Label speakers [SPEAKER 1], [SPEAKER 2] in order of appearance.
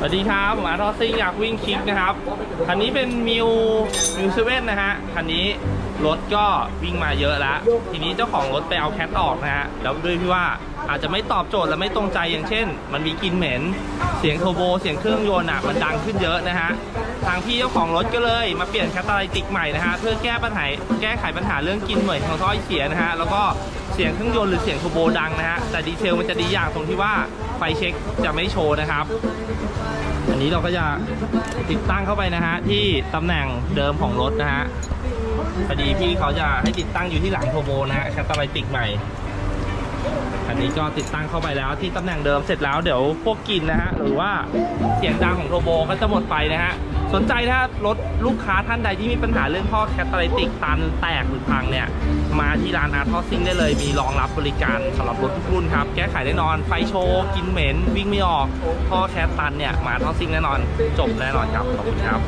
[SPEAKER 1] สวัสดีครับผมอาร์ทอสซิ่งอยากวิ่งคลิกนะครับ คันนี้เป็นมิวมิวเซเว่นนะฮะ คันนี้รถก็วิ่งมาเยอะแล้ว ทีนี้เจ้าของรถไปเอาแคทออกนะฮะ แล้วด้วยที่ว่าอาจจะไม่ตอบโจทย์และไม่ตรงใจอย่างเช่น มันมีกลินเหม็น เสียงโทรโบเสียงเครื่องยนต์อะมันดังขึ้นเยอะนะฮะทางพี่เจ้าของรถก็เลยมาเปลี่ยนแคตตาลิติกใหม่นะฮะเพื่อแก้ปัญหาแก้ไขปัญหาเรื่องกลินเหม็นของท่อไอเสียนะฮะแล้วก็เสียงเครื่องยนต์หรือเสียงโทรโบดังนะฮะแต่ดีเซลมันจะดีอย่างตรงที่ว่าไฟเช็คจะไม่โชว์นะครับอันนี้เราก็จะติดตั้งเข้าไปนะฮะที่ตำแหน่งเดิมของรถนะฮะพอดีพี่เขาจะให้ติดตั้งอยู่ที่หลังโทโบนะฮะแคตตาไลติกใหม่ อันนี้ก็ติดตั้งเข้าไปแล้วที่ตำแหน่งเดิมเสร็จแล้วเดี๋ยวพวกกลินนะฮะหรือว่าเสียงดังของโทโบก็จะหมดไปนะฮะสนใจถ้ารถลูกค้าท่านใดที่มีปัญหาเรื่องท่อแคตตาลิติกตันแตกหรือพังเนี่ย มาที่ร้านอาร์ทอซิงได้เลยมีรองรับบริการสำหรับรถทุกรุ่นครับ แก้ไขแน่นอนไฟโชว์ กินเหม็น วิ่งไม่ออก ท่อแคตตันเนี่ย มาทอซิงแน่นอน จบแน่นอนครับ ขอบคุณครับ